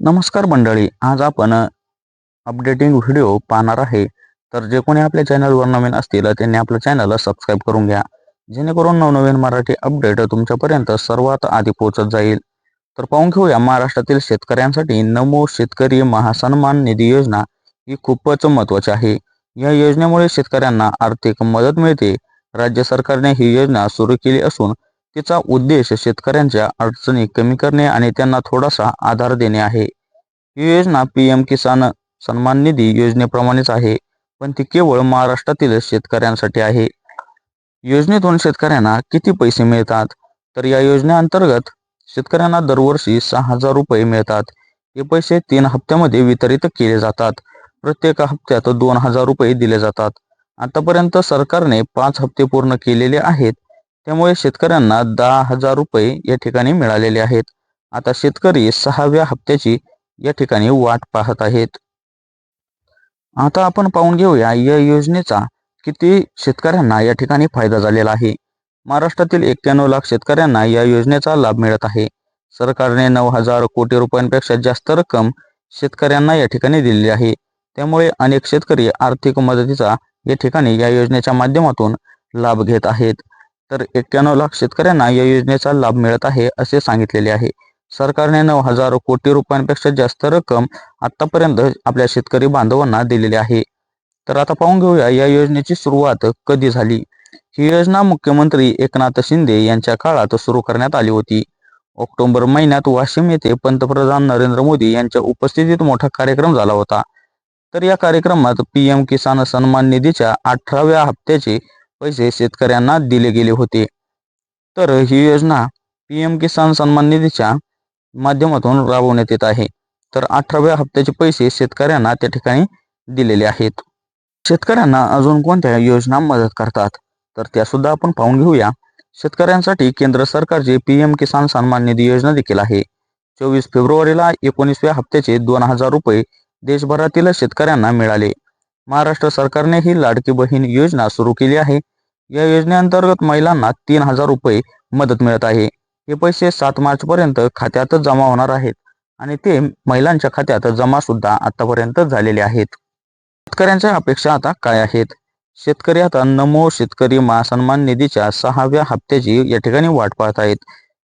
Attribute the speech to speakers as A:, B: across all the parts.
A: नमस्कार मंडळी आज आपण अपडेटिंग व्हिडिओ पाहणार आहे. तर जे कोणी आपल्या चॅनलवर नवीन असतील त्यांनी आपलं चॅनल सबस्क्राईब करून घ्या. जेणेकरून नवनवीन मराठी अपडेट तुमच्यापर्यंत सर्वात आधी पोहोचत जाईल. तर पाहून घेऊया महाराष्ट्रातील शेतकऱ्यांसाठी नमो शेतकरी महासन्मान निधी योजना ही खूपच महत्वाची आहे. या योजनेमुळे शेतकऱ्यांना आर्थिक मदत मिळते. राज्य सरकारने ही योजना सुरू केली असून तिचा उद्देश शेतकऱ्यांच्या अडचणी कमी करणे आणि त्यांना थोडासा आधार देणे आहे. ही योजना पी एम किसान सन्मान निधी योजनेप्रमाणेच आहे पण ती केवळ महाराष्ट्रातील शेतकऱ्यांसाठी आहे. योजनेतून शेतकऱ्यांना किती पैसे मिळतात? तर या योजनेअंतर्गत शेतकऱ्यांना दरवर्षी सहा हजार रुपये मिळतात. हे पैसे तीन हप्त्यामध्ये वितरित केले जातात. प्रत्येक हप्त्यात दोन हजार रुपये दिले जातात. आतापर्यंत सरकारने पाच हप्ते पूर्ण केलेले आहेत. त्यामुळे शेतकऱ्यांना दहा हजार रुपये या ठिकाणी मिळालेले आहेत. आता शेतकरी सहाव्या हप्त्याची या ठिकाणी वाट पाहत आहेत. आता आपण पाहून घेऊया या योजनेचा किती शेतकऱ्यांना या ठिकाणी फायदा झालेला आहे. महाराष्ट्रातील एक्क्याण्णव लाख शेतकऱ्यांना या योजनेचा लाभ मिळत आहे. सरकारने नऊ हजार कोटी रुपयांपेक्षा जास्त रक्कम शेतकऱ्यांना या ठिकाणी दिलेली आहे. त्यामुळे अनेक शेतकरी आर्थिक मदतीचा या ठिकाणी या योजनेच्या माध्यमातून लाभ घेत आहेत. तर एक्क्याण्णव लाख शेतकऱ्यांना या योजनेचा लाभ मिळत आहे असे सांगितलेले आहे. सरकारने नऊ हजार कोटी रुपयांपेक्षा जास्त रक्कम आतापर्यंत आपल्या शेतकरी बांधवांना दिलेली आहे. तर आता पाहून घेऊया या योजनेची सुरुवात कधी झाली? ही योजना मुख्यमंत्री एकनाथ शिंदे यांच्या काळात सुरू करण्यात आली होती. ऑक्टोबर महिन्यात वाशिम येथे पंतप्रधान नरेंद्र मोदी यांच्या उपस्थितीत मोठा कार्यक्रम झाला होता. तर या कार्यक्रमात पीएम किसान सन्मान निधीच्या अठराव्या हप्त्याचे पैसे शेतकऱ्यांना दिले गेले होते. तर ही योजना पी एम किसान सन्मान निधीच्या माध्यमातून राबवण्यात येत आहे. तर अठराव्या हप्त्याचे पैसे शेतकऱ्यांना त्या ठिकाणी दिलेले आहेत. शेतकऱ्यांना अजून कोणत्या योजना मदत करतात? तर त्या सुद्धा आपण पाहून घेऊया. शेतकऱ्यांसाठी केंद्र सरकारची पी एम किसान सन्मान निधी योजना देखील आहे. चोवीस फेब्रुवारीला एकोणीसव्या हप्त्याचे दोन हजार रुपये देशभरातील शेतकऱ्यांना मिळाले. महाराष्ट्र सरकारने ही लाडकी बहीण योजना सुरू केली आहे. या योजनेअंतर्गत महिलांना तीन हजार रुपये मदत मिळत आहे. हे पैसे सात मार्च पर्यंत खात्यातच जमा होणार आहेत आणि ते महिलांच्या खात्यात जमा सुद्धा आतापर्यंत झालेले आहेत. शेतकऱ्यांच्या अपेक्षा आता काय आहेत? शेतकरी आता नमो शेतकरी महासन्मान निधीच्या सहाव्या हप्त्याची या ठिकाणी वाट पाहत आहेत.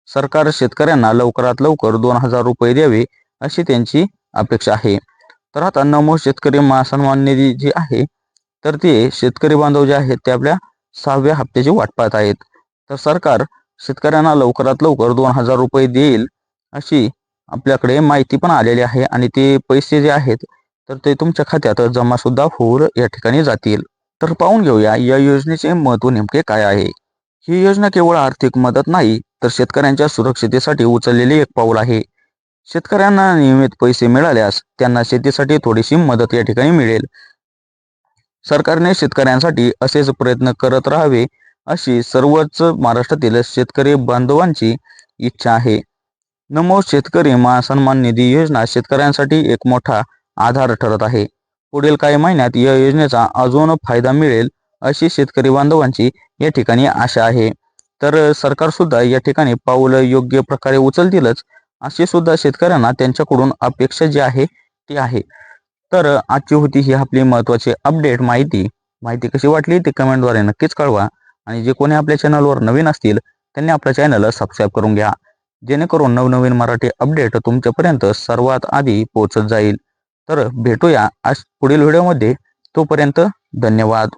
A: सरकार शेतकऱ्यांना लवकरात लवकर दोन हजार रुपये द्यावे अशी त्यांची अपेक्षा आहे. तर आता नमो शेतकरी महासन्मान निधी जी आहे तर ते शेतकरी बांधव जे आहेत ते आपल्या सहाव्या हप्त्याची वाट पाहत आहेत. तर सरकार शेतकऱ्यांना लवकरात लवकर दोन हजार रुपये देईल अशी आपल्याकडे माहिती पण आलेली आहे आणि ते पैसे जे आहेत तर ते तुमच्या खात्यात जमा सुद्धा होऊन या ठिकाणी जातील. तर पाहून घेऊया या योजनेचे महत्त्व नेमके काय आहे. ही योजना केवळ आर्थिक मदत नाही तर शेतकऱ्यांच्या सुरक्षितेसाठी उचललेले एक पाऊल आहे. शेतकऱ्यांना नियमित पैसे मिळाल्यास त्यांना शेतीसाठी थोडीशी मदत या ठिकाणी मिळेल. सरकारने शेतकऱ्यांसाठी असेच प्रयत्न करत राहावे अशी सर्वच महाराष्ट्रातील शेतकरी बांधवांची इच्छा आहे. नमो शेतकरी महासन्मान निधी योजना शेतकऱ्यांसाठी एक मोठा आधार ठरत आहे. पुढील काही महिन्यात या योजनेचा अजून फायदा मिळेल अशी शेतकरी बांधवांची या ठिकाणी आशा आहे. तर सरकार सुद्धा या ठिकाणी पाऊल योग्य प्रकारे उचलतीलच अशी सुद्धा शेतकऱ्यांना त्यांच्याकडून अपेक्षा जी आहे ती आहे. तर आजची होती ही आपली महत्वाची अपडेट माहिती. माहिती कशी वाटली ते कमेंटद्वारे नक्कीच कळवा. आणि जे कोणी आपल्या चॅनलवर नवीन असतील त्यांनी आपल्या चॅनल सबस्क्राईब करून घ्या. जेणेकरून नवनवीन मराठी अपडेट तुमच्यापर्यंत सर्वात आधी पोहोचत जाईल. तर भेटूया आज पुढील व्हिडिओमध्ये तोपर्यंत धन्यवाद.